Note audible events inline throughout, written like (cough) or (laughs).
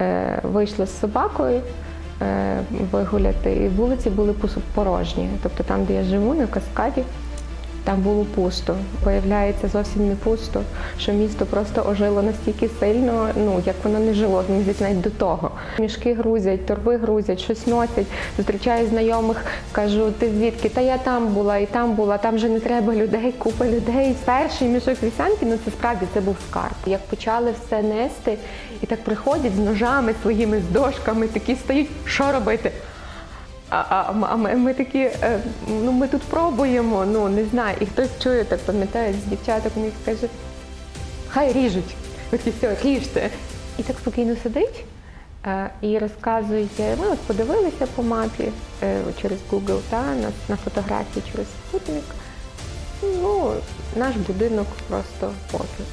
е, вийшла з собакою е, вигуляти, і вулиці були порожні. Тобто там, де я живу, на каскаді, там було пусто. Виявляється, зовсім не пусто, що місто просто ожило настільки сильно, ну як воно не жило, здається, навіть до того. Мішки грузять, торби грузять, щось носять. Зустрічаю знайомих, кажу, ти звідки? Та я там була, і там була, там вже не треба людей, купа людей. Перший мішок вівсянки, ну це справді це був скарб. Як почали все нести, і так приходять з ножами своїми, з дошками, такі стають, що робити? А, а, а ми, ми такі, е, ну ми тут пробуємо, ну не знаю. І хтось чує, так пам'ятає з дівчаток, них каже, хай ріжуть. Такі все, ріжте. І так спокійно сидить і розказує, ми от подивилися по мапі е, через Google, та, на, на фотографії через спутник. Ну, наш будинок просто поки.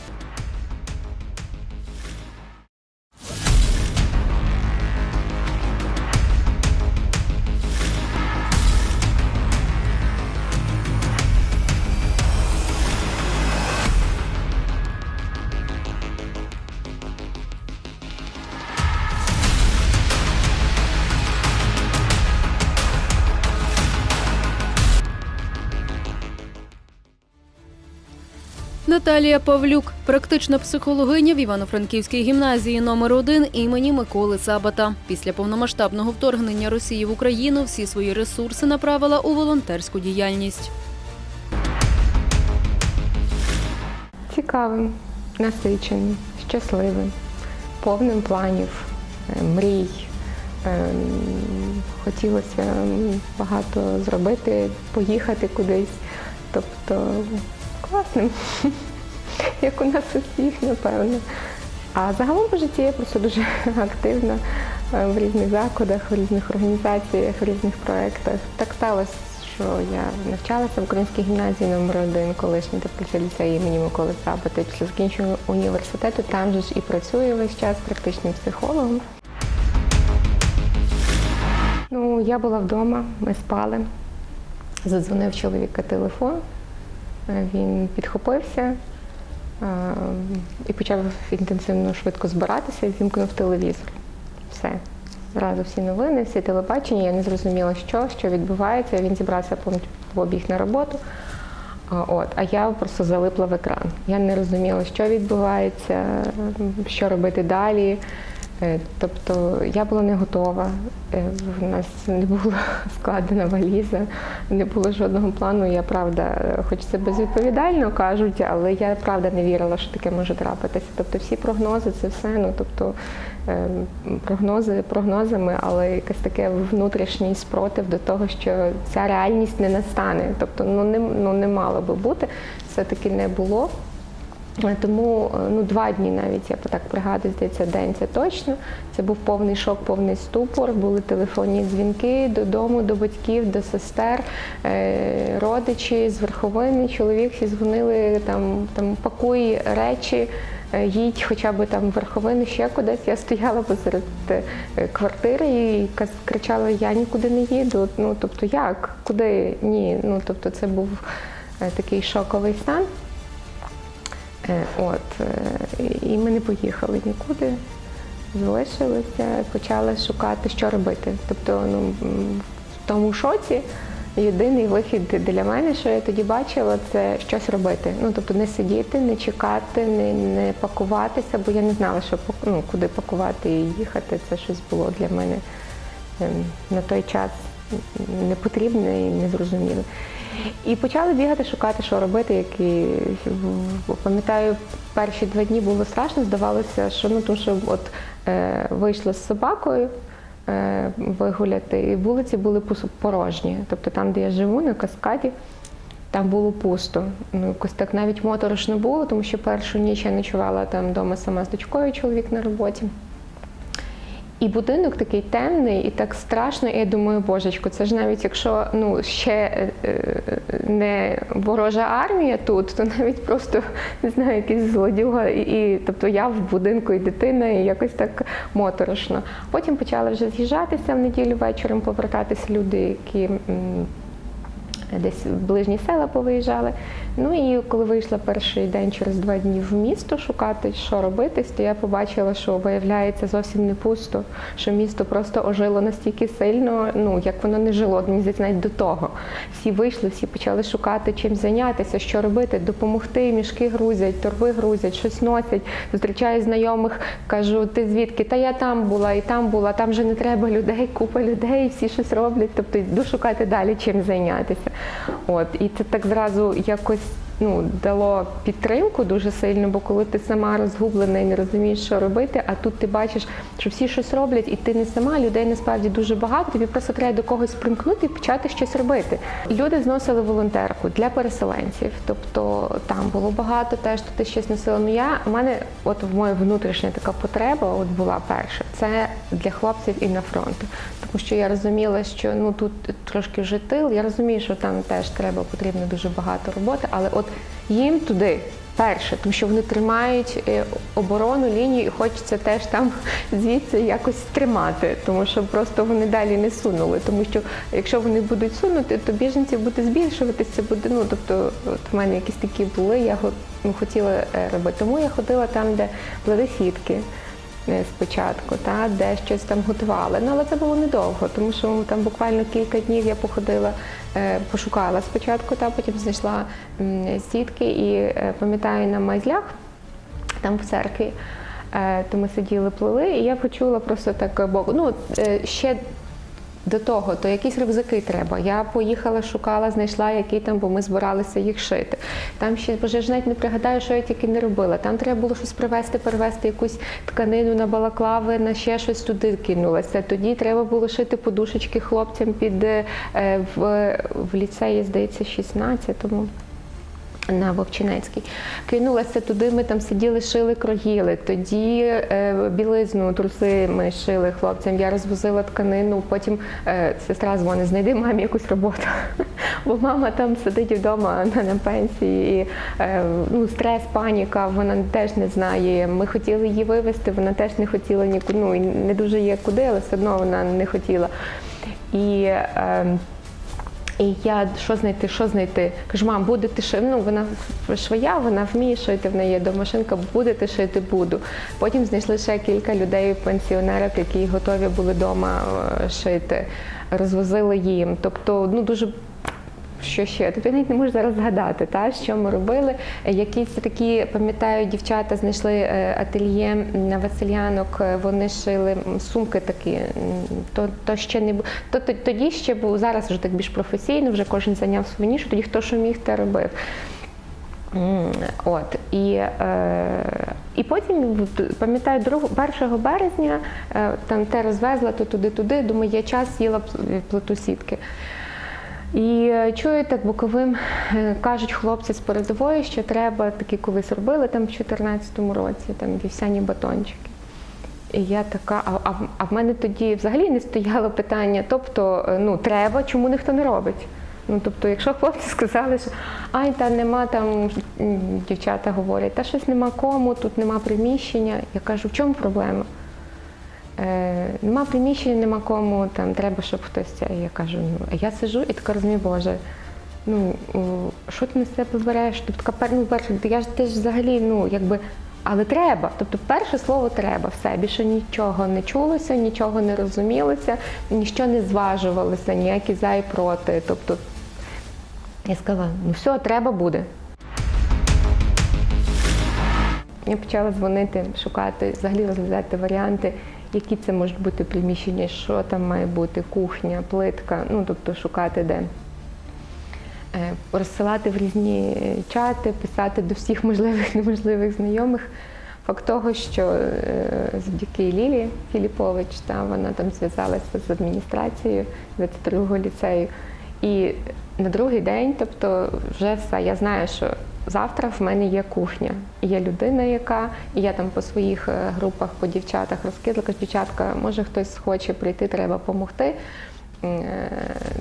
Наталія Павлюк, практична психологиня в Івано-Франківській гімназії номер 1 імені Миколи Сабата. Після повномасштабного вторгнення Росії в Україну всі свої ресурси направила у волонтерську діяльність. Цікавим, насиченим, щасливим, повним планів, е, мрій. Ем, Хотілося багато зробити, поїхати кудись. Тобто класним, (laughs) (laughs) як у нас усіх, напевно. А загалом по житті я просто дуже (laughs) активна е, в різних закладах, в різних організаціях, в різних проєктах. Так сталося, що я навчалася в українській гімназії номер 1 колишній теплиця ліцеї імені Миколи Сабата. Після закінчення університету там же ж і працюю весь час практичним психологом. Ну, я була вдома, ми спали. Задзвонив чоловіка телефон. Е, Він підхопився і почав інтенсивно швидко збиратися і вімкнув телевізор. Все. Зразу всі новини, всі телебачення. Я не зрозуміла, що, що відбувається. Він зібрався в побіг на роботу. От, а я просто залипла в екран. Я не розуміла, що відбувається, що робити далі. Е, Тобто я була не готова. Е, В нас не була складена (laughs) валіза, не було жодного плану. Я правда, хоч це безвідповідально кажуть, але я правда не вірила, що таке може трапитися. Тобто всі прогнози, це все. Ну тобто е, прогнози прогнозами, але якесь таке внутрішній спротив до того, що ця реальність не настане. Тобто, ну не ну не мало би бути, все таки не було. Е, Тому е, ну, два дні навіть я так пригадую, здається, день це точно. Це був повний шок, повний ступор. Були телефонні дзвінки додому, до батьків, до сестер, е, родичі з верховини. Чоловік всі дзвонили там, там пакуй речі. Їдь хоча б там в верховину ще кудись. Я стояла посеред квартири і кричала: Я нікуди не їду. Ну тобто як? Куди? Ні. Ну тобто це був такий шоковий стан. Е, От, е, і ми не поїхали нікуди, залишилися, почали шукати, що робити. Тобто, ну, в тому шоці єдиний вихід для мене, що я тоді бачила, це щось робити. Ну, тобто не сидіти, не чекати, не, не пакуватися, бо я не знала, що ну, куди пакувати і їхати. Це щось було для мене ем, на той час непотрібне і незрозуміле. І почали бігати, шукати, що робити. Які пам'ятаю, перші два дні було страшно. Здавалося, що ну тому що от е, вийшла з собакою е, вигуляти, і вулиці були порожні. Тобто там, де я живу, на каскаді. Там було пусто. Ну, якось так навіть моторошно було, тому що першу ніч я ночувала там вдома сама з дочкою, чоловік на роботі. І будинок такий темний і так страшно. І я думаю, божечко, це ж навіть якщо ну ще е, е, не ворожа армія тут, то навіть просто не знаю, якийсь злодюга, і, тобто я в будинку і дитина, і якось так моторошно. Потім почали вже з'їжджатися в неділю вечором, повертатися люди, які. десь в ближні села повиїжджали. Ну і коли вийшла перший день через два дні в місто шукати, що робити, то я побачила, що виявляється зовсім не пусто, що місто просто ожило настільки сильно, ну як воно не жило, мені здається, навіть до того. Всі вийшли, всі почали шукати чим зайнятися, що робити, допомогти, мішки грузять, торби грузять, щось носять. Зустрічаю знайомих, кажу, ти звідки? Та я там була, і там була, там вже не треба людей, купа людей, всі щось роблять. Тобто йду шукати далі, чим зайнятися. От і це так зразу якось. Ну, дало підтримку дуже сильно, бо коли ти сама розгублена і не розумієш, що робити, а тут ти бачиш, що всі щось роблять, і ти не сама, людей насправді дуже багато, тобі просто треба до когось примкнути і почати щось робити. Люди зносили волонтерку для переселенців, тобто там було багато теж тут щось носила. Ну я у мене, от в моя внутрішня така потреба, от була перша, це для хлопців і на фронту. Тому що я розуміла, що ну тут трошки вже тил. Я розумію, що там теж треба потрібно дуже багато роботи, але от їм туди. Перше, тому що вони тримають е, оборону лінію і хочеться теж там (laughs) звідси якось тримати, тому що просто вони далі не сунули. Тому що якщо вони будуть сунути, то біженців буде збільшуватися. Буде ну тобто, от в мене якісь такі були. Я ну, хотіла е, робити. Тому я ходила там, де плели сітки е, спочатку, та де щось там готували. Ну але це було недовго, тому що там буквально кілька днів я походила, пошукала спочатку, та потім знайшла сітки і е, пам'ятаю на майзлях, там в церкві. е, То ми сиділи, плили, і я почула просто так боку. Ну е, ще до того, то якісь рюкзаки треба. Я поїхала, шукала, знайшла, які там, бо ми збиралися їх шити. Там ще боже, ж навіть не пригадаю, що я тільки не робила. Там треба було щось привезти, перевезти якусь тканину на балаклави, на ще щось туди кинулася. Тоді треба було шити подушечки хлопцям під е, в, в ліцеї, здається, 16-му на Вовчинецькій. Кинулася туди, ми там сиділи, шили, кроїли. Тоді е, білизну, труси ми шили хлопцям. Я розвозила тканину, потім е, сестра дзвонить, знайди мамі якусь роботу. (laughs) Бо мама там сидить вдома на, на пенсії. І, е, ну, стрес, паніка, вона теж не знає. Ми хотіли її вивезти, вона теж не хотіла нікуди. Ну, не дуже є куди, але все одно вона не хотіла. І е, і я що знайти, що знайти? Кажу, мам, будете шити. Ну, вона швоя, вона вміє шити, в неї є домашинка, будете шити, буду. Потім знайшли ще кілька людей-пенсіонерок, які готові були вдома шити, розвозили їм. Тобто, ну дуже. Що ще? Я навіть не можу зараз згадати, та, що ми робили. Якісь такі, пам'ятаю, дівчата знайшли е, ательє на Василянок, е, вони шили сумки такі. То, то ще не бу- то, то, тоді ще був, зараз вже так більш професійно, вже кожен зайняв свою нішу, тоді хто що міг, те робив. От і, е, і потім пам'ятаю, 1 березня е, там те розвезла, то туди-туди. Думаю, є час, їла пл- плиту сітки. І е, чую боковим, е, кажуть хлопці з передової, що треба такі колись робили там в 2014 році, там вівсяні батончики. І я така, а, а, а в мене тоді взагалі не стояло питання, тобто, е, ну, треба, чому ніхто не робить. Ну, тобто, якщо хлопці сказали, що ай, та нема там, дівчата говорять, та щось нема кому, тут нема приміщення. Я кажу, в чому проблема? Е, нема приміщення, нема кому, там треба, щоб хтось. Я кажу, ну, я сижу і така розумію, Боже, ну що ти на себе береш? Тобто, ну, перше, я ж ти взагалі, ну якби. Але треба. Тобто, перше слово треба, все. Більше нічого не чулося, нічого не розумілося, ніщо не зважувалося, ніякі за і проти. Тобто, я сказала, ну все, треба буде. Я почала дзвонити, шукати, взагалі розглядати варіанти, які це можуть бути приміщення, що там має бути, кухня, плитка, ну тобто шукати де. Е, Розсилати в різні чати, писати до всіх можливих (laughs) неможливих знайомих. Факт того, що е, завдяки Лілі Філіпович, та, вона там зв'язалася з адміністрацією 22-го ліцею. І на другий день, тобто вже все, я знаю, що завтра в мене є кухня. Є людина, яка, і я там по своїх е, групах, по дівчатах розкидала, кажу, дівчатка, може хтось хоче прийти, треба допомогти. Е,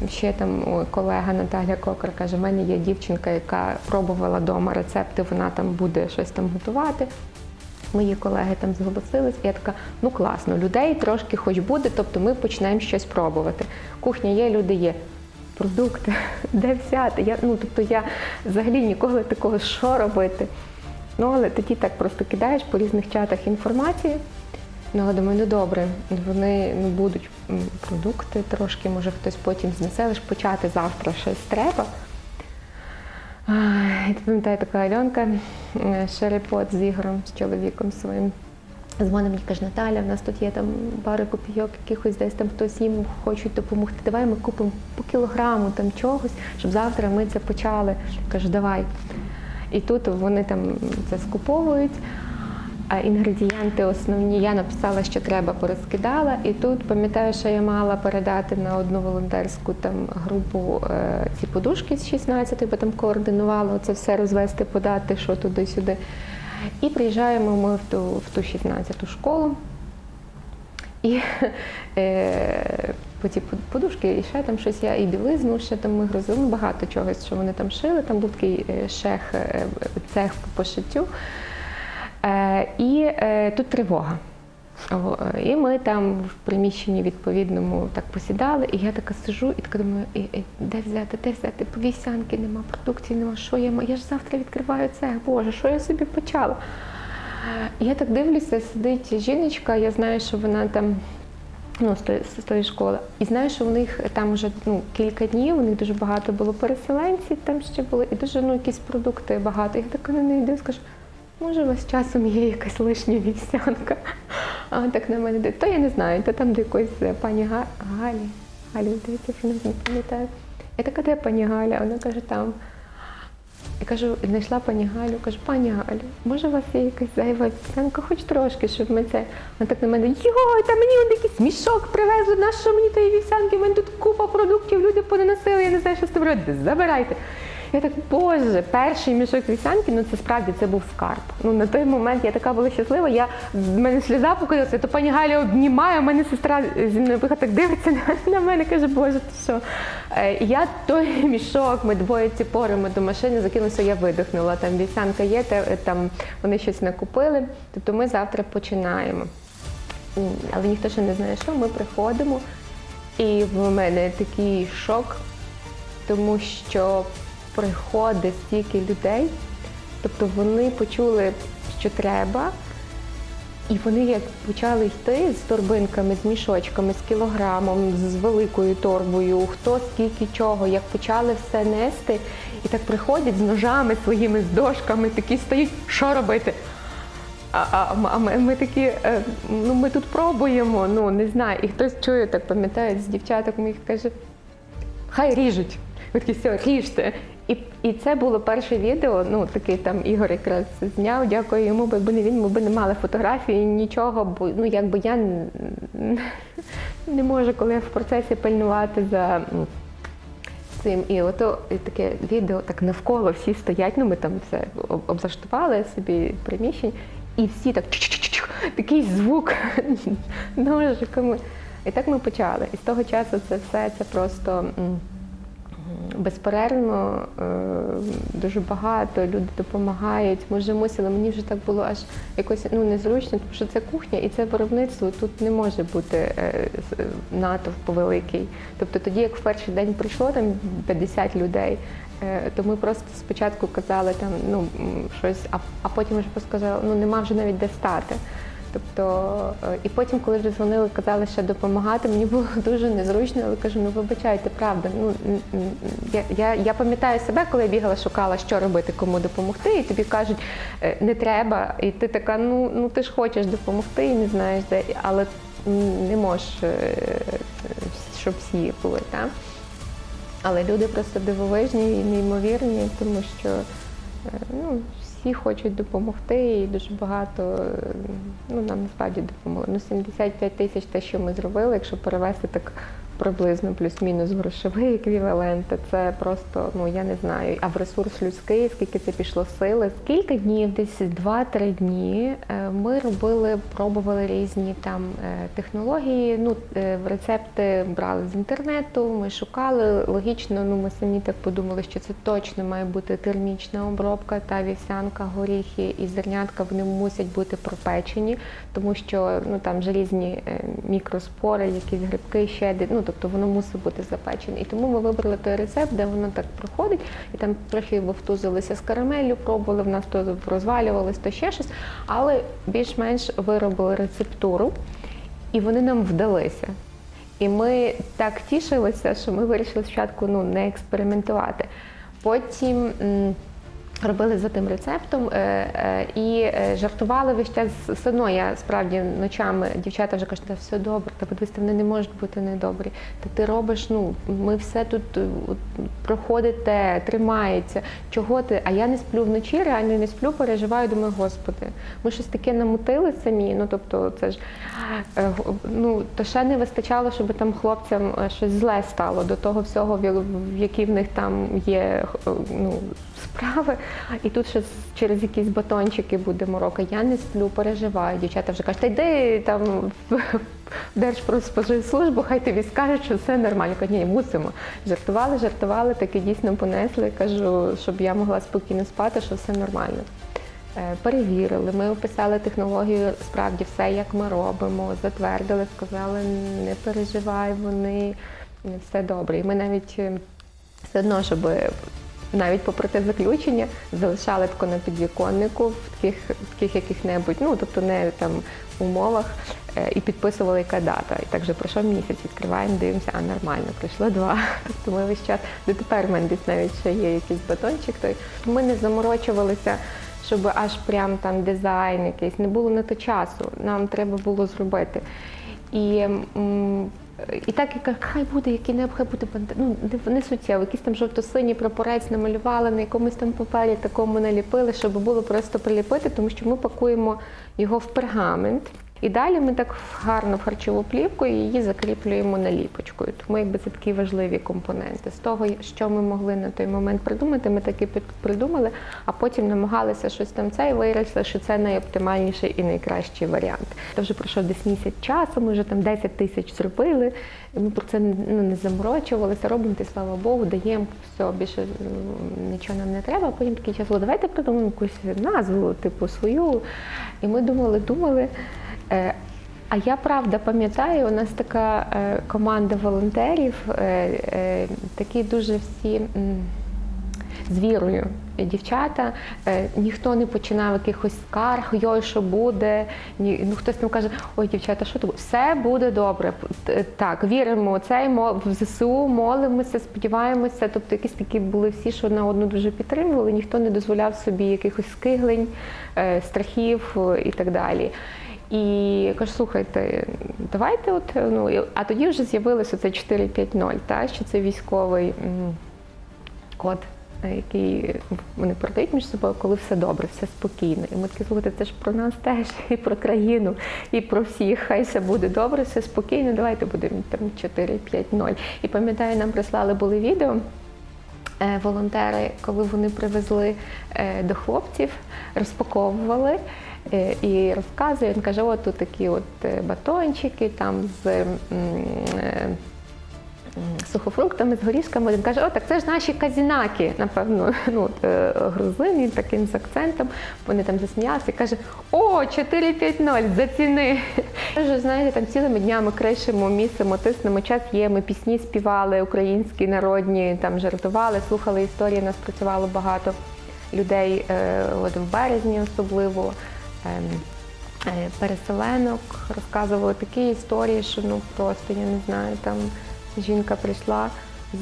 Ще там колега Наталя Кокар каже, в мене є дівчинка, яка пробувала вдома рецепти, вона там буде щось там готувати. Мої колеги там зголосились, і я така, ну класно, людей трошки хоч буде, тобто ми почнемо щось пробувати. Кухня є, люди є. Продукти, (laughs) де взяти. Я, ну, тобто я взагалі ніколи такого, що робити. Ну, але тоді так просто кидаєш по різних чатах інформацію. Ну, але думаю, ну добре, вони ну, будуть продукти трошки, може хтось потім знесе, лиш почати завтра щось треба. І пам'ятаю така Альонка, е, шерепот з Ігорем, з чоловіком своїм. Дзвонить мені, каже, Наталя, в нас тут є там пару копійок, якихось десь там хтось їм хочуть допомогти. Давай ми купимо по кілограму там чогось, щоб завтра ми це почали. Кажу, давай. І тут вони там це скуповують. А інгредієнти основні я написала, що треба, порозкидала. І тут пам'ятаю, що я мала передати на одну волонтерську там групу е, ці подушки з 16, бо там координувала це все розвести, подати, що туди-сюди. І приїжджаємо ми в ту, в ту 16-ту школу. І е, ті под- подушки, і ще там щось я і білизну, ще там ми грузили ну, багато чогось, що вони там шили. Там був такий е, шех, е, цех по пошиттю. Е, і е, тут тривога. Е, І ми там в приміщенні відповідному так посідали, і я така сижу і така думаю, і, і, де взяти, де взяти? Повісянки нема, продукції нема, що я ма- Я ж завтра відкриваю цех, Боже, що я собі почала? Я так дивлюся, сидить жіночка, я знаю, що вона там. Ну, з тої школи. І знаю, що в них там вже ну, кілька днів, у них дуже багато було переселенців, там ще були, і дуже ну, якісь продукти багато. Я така на неї дивлюсь, кажу, може, у вас часом є якась лишня вівсянка? А так на мене дивиться. То я не знаю, то там до якоїсь е, пані Га... Галі. Галі, здається, що не пам'ятаю. Я така, де пані Галя? Вона каже, там. Я кажу, знайшла пані Галю, кажу, пані Галю, може у вас є якась зайва вівсянка, хоч трошки, щоб ми це. Вона так на мене, йой, та мені он якийсь мішок привезли, на що мені тої вівсянки, в мене тут купа продуктів, люди понаносили, я не знаю, що з тим робити. Забирайте. Я так, боже, перший мішок вівсянки, ну це справді це був скарб. Ну на той момент я така була щаслива. Я в мене сльоза покотилася, то пані Галя обнімає, у мене сестра зі мною виходить, так дивиться на, мене, каже, боже, ти що? Е, я той (laughs) мішок, ми двоє ці порами до машини закинулися, я видихнула. Там вівсянка є, е, там вони щось накупили. Тобто ми завтра починаємо. Але ніхто ще не знає, що ми приходимо. І в мене такий шок, тому що приходить стільки людей, тобто вони почули, що треба, і вони як почали йти з торбинками, з мішочками, з кілограмом, з великою торбою, хто скільки чого, як почали все нести, і так приходять з ножами своїми, з дошками, такі стають, що робити? А, а, а ми, ми такі, е, ну ми тут пробуємо, ну не знаю. І хтось чує, так пам'ятає з дівчаток моїх каже, хай ріжуть. Ви такі, все, ріжте. І, і це було перше відео. Ну такий там Ігор якраз зняв. Дякую йому, бо не він, ми б не мали фотографії, нічого. Бо ну якби я (laughs) не можу, коли я в процесі пильнувати за. Цим і ото і таке відео так навколо всі стоять. Ну ми там все об- облаштували собі приміщення, і всі так чух-чух-чух, такий звук (laughs) ножиками. І так ми почали. І з того часу це все це просто безперервно, е, дуже багато, люди допомагають. Вже мусили, мені вже так було аж якось ну, незручно, тому що це кухня і це виробництво, тут не може бути е, с- натовп великий. Тобто тоді, як в перший день прийшло там 50 людей, е, то ми просто спочатку казали там ну щось, а, а потім вже сказали, ну нема вже навіть де стати. Тобто, е, і потім, коли вже дзвонили, казали ще допомагати, мені було (laughs) дуже незручно, але кажу, ну вибачайте, правда. Ну я, я, я пам'ятаю себе, коли я бігала, шукала, що робити, кому допомогти, і тобі кажуть, е, не треба. І ти така, ну ну ти ж хочеш допомогти і не знаєш де, але не можеш, е, щоб всі були. Так? Але люди просто дивовижні і неймовірні, тому що ну, всі хочуть допомогти, і дуже багато ну, нам насправді допомогли. Ну, 75 тисяч те, що ми зробили, якщо перевести так приблизно плюс-мінус грошовий еквівалент, це просто, ну я не знаю. А в ресурс людський, скільки це пішло сили, скільки днів, десь 2-3 дні е, ми робили, пробували різні там е, технології. Ну, е, рецепти брали з інтернету, ми шукали. Логічно, ну ми самі так подумали, що це точно має бути термічна обробка, та вівсянка, горіхи і зернятка вони мусять бути пропечені, тому що ну там желізні мікроспори, якісь грибки, щеди, ну тобто воно мусить бути запечене. І тому ми вибрали той рецепт, де воно так проходить, і там трохи вовтузилися з карамеллю, пробували, в нас то розвалювалось, то ще щось, але більш-менш виробили рецептуру, і вони нам вдалися. І ми так тішилися, що ми вирішили спочатку ну, не експериментувати. Потім робили за тим рецептом е, е, і е, жартували весь час. Все одно я справді ночами дівчата вже кажуть, та все добре, та подивись, вони не можуть бути недобрі. Та ти робиш, ну ми все тут проходите, тримається. Чого ти? А я не сплю вночі, реально не сплю, переживаю, думаю, господи, ми щось таке намутили самі. Ну тобто, це ж ну то ще не вистачало, щоб там хлопцям щось зле стало до того всього, в я- в них там є ну, справи. І тут ще через якісь батончики буде морока. Я не сплю, переживаю. Дівчата вже кажуть, та йди там в Держпродспоживслужбу, хай тобі скажуть, що все нормально. Кажу, ні, мусимо. Жартували, жартували, таки дійсно понесли. Кажу, щоб я могла спокійно спати, що все нормально. Е, Перевірили, ми описали технологію, справді все, як ми робимо, затвердили, сказали, не переживай, вони все добре. І ми навіть е, все одно, щоб навіть попри те заключення, залишали тако на підвіконнику в таких, таких яких-небудь, ну тобто не там умовах, е, і підписували, яка дата. І так же пройшов місяць, відкриваємо, дивимося, а нормально, пройшло два. (laughs) Тобто ми весь час, дотепер в мене десь навіть ще є якийсь батончик. Той. Ми не заморочувалися щоб аж прям там дизайн якийсь, не було на то часу. Нам треба було зробити. І, м, і так яка хай буде, який не хай буде бандер. Ну не суттєво, якийсь там жовто-синій прапорець намалювали, на якомусь там папері такому наліпили, щоб було просто приліпити, тому що ми пакуємо його в пергамент. І далі ми так гарно в харчову плівку і її закріплюємо наліпочкою. Тому якби це такі важливі компоненти. З того, що ми могли на той момент придумати, ми таки придумали, а потім намагалися щось там це і вирішили, що це найоптимальніший і найкращий варіант. Це вже пройшов десь місяць часу, ми вже там 10 тисяч зробили. і Ми про це ну, не заморочувалися, робимо ти, слава Богу, даємо все, більше нічого нам не треба. А потім такий час, давайте придумаємо якусь назву, типу свою. І ми думали, думали. Е, А я правда пам'ятаю, у нас така е, команда волонтерів, е, такі дуже всі з вірою. Дівчата, ніхто не починав якихось скарг, йой, що буде. Ну хтось там каже, ой, дівчата, що тут? Все буде добре. Так, віримо в цей в ЗСУ, молимося, сподіваємося. Тобто якісь такі були всі, що на одну дуже підтримували, ніхто не дозволяв собі якихось скиглень, страхів і так далі. І кажу, слухайте, давайте, от ну а тоді вже з'явилося це 450, та що це військовий код, е, який вони продають між собою, коли все добре, все спокійно. І ми такі слухайте, це ж про нас теж, (laughs) і про країну, і про всіх. Хай все буде добре, все спокійно. Давайте будемо там 450. І пам'ятаю, нам прислали були відео. е, Волонтери, коли вони привезли е, до хлопців, розпаковували і розказує. Він каже: от тут такі от е, батончики там з е, сухофруктами, з горішками. Він каже, о, так це ж наші казінаки, напевно, ну, от, е, грузин, він таким з акцентом. Вони там засміялися і каже, о, 450, заціни. Каже, знаєте, там цілими днями кришимо, місимо, тиснемо, час є, ми пісні співали, українські, народні, там жартували, слухали історії, нас працювало багато людей, е, от в березні особливо. Ем, е, переселенок, розказували такі історії, що ну просто я не знаю, там жінка прийшла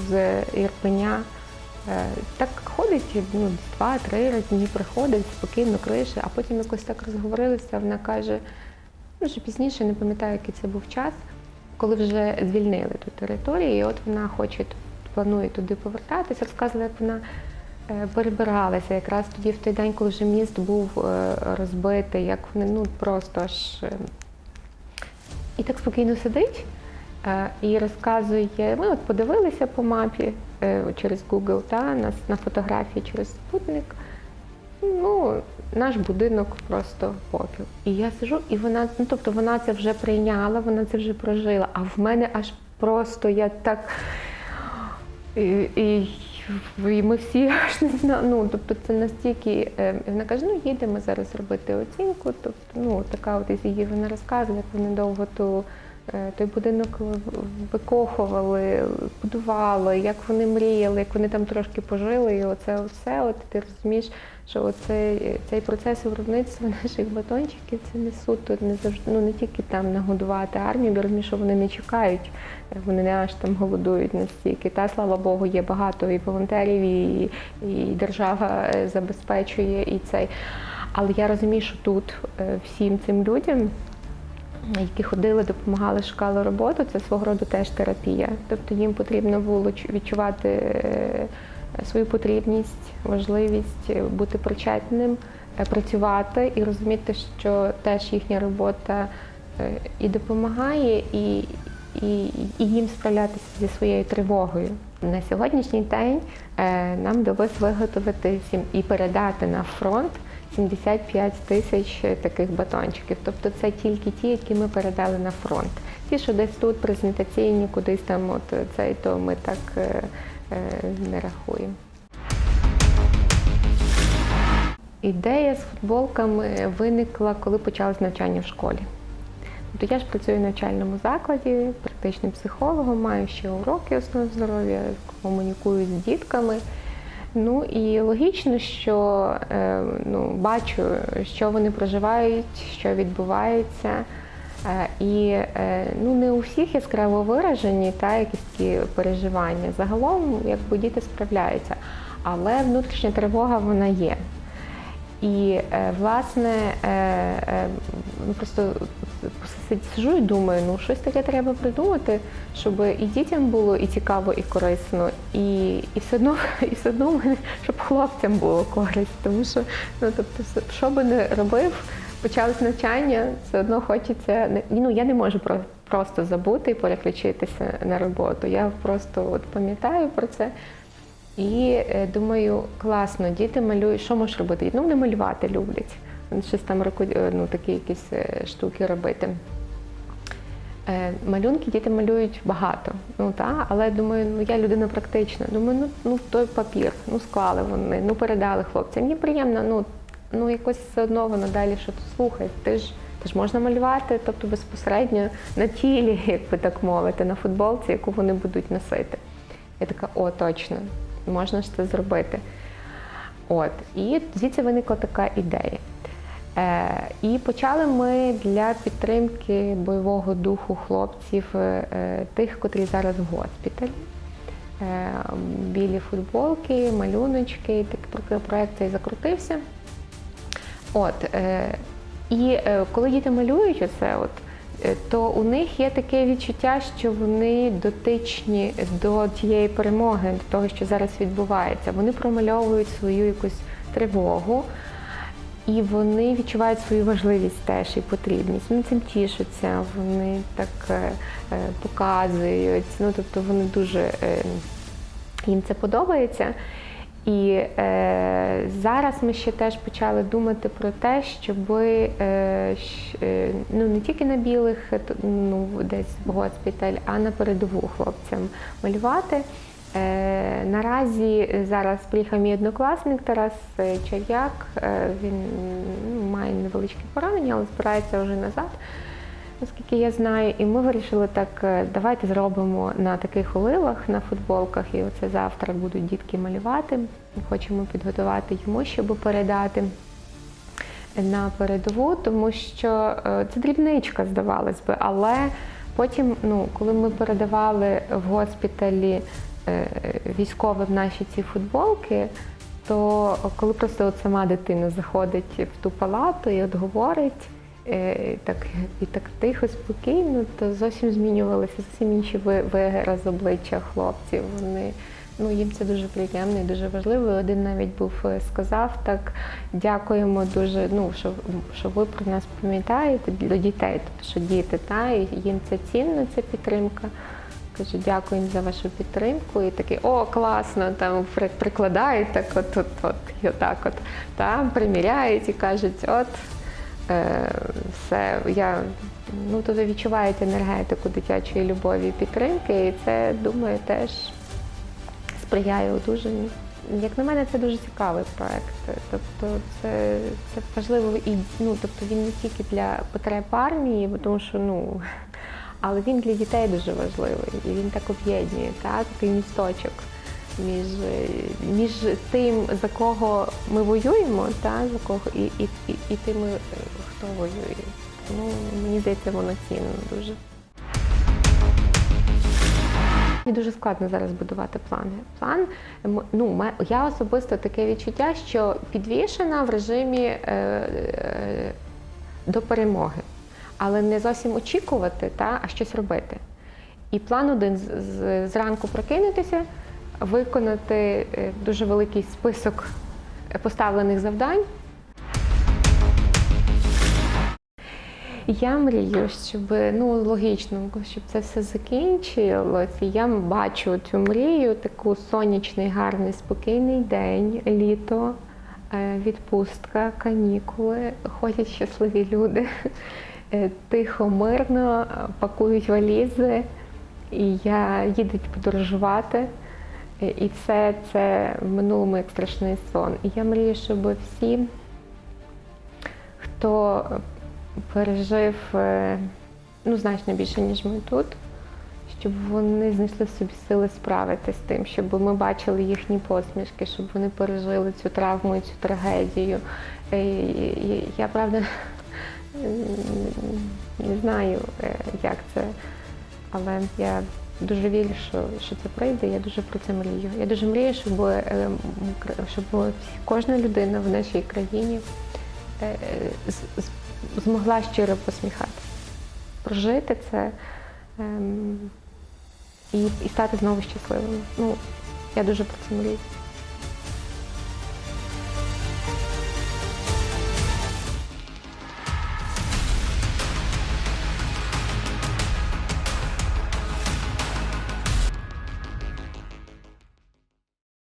з Ірпеня. е, Так ходить ну, два-три рази приходить, спокійно крише, а потім якось так розговорилися. Вона каже, ну вже пізніше не пам'ятаю, який це був час, коли вже звільнили ту територію, і от вона хоче планує туди повертатися. Розказувала, як вона е, перебиралася якраз тоді, в той день, коли вже міст був е, розбитий, як вони ну просто аж. е, І так спокійно сидить і розказує. Ми от подивилися по мапі через Google, та, на, на фотографії через спутник. Ну, наш будинок просто попіл. І я сижу, і вона, ну тобто вона це вже прийняла, вона це вже прожила. А в мене аж просто я так. І, і, і ми всі аж не знаю. Ну, тобто це настільки. е, І вона каже, ну їдемо зараз робити оцінку. Тобто, ну така от із її вона розказує, як вони довго ту е, той будинок викохували, будували, як вони мріяли, як вони там трошки пожили, і оце все, от ти розумієш, що оцей, цей процес виробництва (laughs) наших батончиків це не суто, не завжди, ну не тільки там нагодувати армію, бо розумієш, що вони не чекають, е, вони не аж там голодують настільки. Та слава Богу, є багато і волонтерів, і, і держава е, забезпечує і цей. Але я розумію, що тут е, всім цим людям які ходили, допомагали, шукали роботу, це свого роду теж терапія. Тобто їм потрібно було чу- відчувати е, свою потрібність, важливість бути причетним, працювати і розуміти, що теж їхня робота і допомагає, і, і, і їм справлятися зі своєю тривогою. На сьогоднішній день е, нам вдалося виготовити і передати на фронт 75 тисяч таких батончиків. Тобто це тільки ті, які ми передали на фронт. Ті, що десь тут презентаційні, кудись там, от цей, то ми так е, е, не рахуємо. Ідея з футболками виникла, коли почалось навчання в школі. Тобто я ж працюю в навчальному закладі, практичним психологом, маю ще уроки основ здоров'я, комунікую з дітками. Ну і логічно, що е, ну, бачу, що вони проживають, що відбувається. Е, і е, ну, не у всіх яскраво виражені та якісь такі переживання. Загалом, якби діти справляються, але внутрішня тривога вона є. І власне ну, просто сиджу і думаю, ну щось таке треба придумати, щоб і дітям було і цікаво, і корисно, і, і все одно, (laughs) і все одно щоб хлопцям було користь. Тому що ну тобто, що би не робив, почалось навчання, все одно хочеться ну я не можу про. Просто забути і переключитися на роботу. Я просто от пам'ятаю про це. І е, думаю, класно, діти малюють. Що можеш робити? Ну, вони малювати люблять. Щось там е, ну, такі якісь е, штуки робити. Е, Малюнки діти малюють багато. Ну та, але думаю, ну я людина практична. Думаю, ну, ну той папір, ну склали вони, ну передали хлопцям. Мені приємно, ну, ну якось все одно воно далі, що то слухай, ти ж. Ти ж можна малювати, тобто безпосередньо на тілі, (laughs) як би так мовити, на футболці, яку вони будуть носити. Я така, о, точно, можна ж це зробити. От, і звідси виникла така ідея. Е, і почали ми для підтримки бойового духу хлопців, е, тих, котрі зараз в госпіталі. Е, білі футболки, малюночки, такий проєкт цей закрутився. От, е, і е, коли діти малюють оце, от, е, то у них є таке відчуття, що вони дотичні до тієї перемоги, до того, що зараз відбувається. Вони промальовують свою якусь тривогу. І вони відчувають свою важливість теж і потрібність. Вони цим тішаться, вони так е, е, показують. Ну тобто вони дуже е, їм це подобається. І е, зараз ми ще теж почали думати про те, щоб е, ну, не тільки на білих ну, десь госпіталь, а на передову хлопцям малювати. Е, наразі зараз приїхав мій однокласник Тарас е, Чайяк. Е, він ну, має невеличке поранення, але збирається вже назад наскільки я знаю, і ми вирішили так, е, давайте зробимо на таких оливах, на футболках, і оце завтра будуть дітки малювати. Хочемо підготувати йому, щоб передати на передову, тому що е, це дрібничка, здавалось би, але потім, ну, коли ми передавали в госпіталі е, військовим наші ці футболки, то коли просто от сама дитина заходить в ту палату і от говорить, е, так, і так тихо, спокійно, то зовсім змінювалися зовсім інші ви- вираз обличчя хлопців. Вони ну їм це дуже приємно і дуже важливо. Один навіть був е, сказав так: дякуємо дуже. Ну що, що ви про нас пам'ятаєте до дітей, тобто що діти, та і їм це цінно, ця підтримка. Кажу, дякуємо за вашу підтримку. І такий, о, класно, там прикладають так, от, от, от, і отак от, там приміряють і кажуть, от е, все, я ну то ви відчуваєте енергетику дитячої любові і підтримки, і це, думаю, теж сприяє одужанню. Як на мене, це дуже цікавий проект. Тобто, це, це важливо і ну, тобто він не тільки для потреб армії, тому що ну. Але він для дітей дуже важливий. І він так об'єднує, та, такий місточок між, між тим, за кого ми воюємо, та, за кого, і, і, і, і тими, хто воює. Тому мені здається, воно цінно дуже. Мені дуже складно зараз будувати плани. План, ну, я особисто таке відчуття, що підвішена в режимі е, е, до перемоги, але не зовсім очікувати, та, а щось робити. І план один зранку прокинутися, виконати е, дуже великий список поставлених завдань. Я мрію, щоб ну логічно, щоб це все закінчилось. Я бачу цю мрію, таку сонячний, гарний, спокійний день, літо, е, відпустка, канікули, ходять щасливі люди, е, тихо, мирно, е, пакують валізи, і я їдуть подорожувати. Е, І все це в минулому як страшний сон. І я мрію, щоб всі, хто пережив е, ну, значно більше, ніж ми тут, щоб вони знайшли в собі сили справитися з тим, щоб ми бачили їхні посмішки, щоб вони пережили цю травму і цю трагедію. Е, і Я правда не знаю, е, як це, але я дуже вірю, що, що це прийде. Я дуже про це мрію. Я дуже мрію, щоб, е, щоб кожна людина в нашій країні е, змогла щиро посміхатися, прожити це ем, і, і стати знову щасливими. Ну, я дуже про це мрію.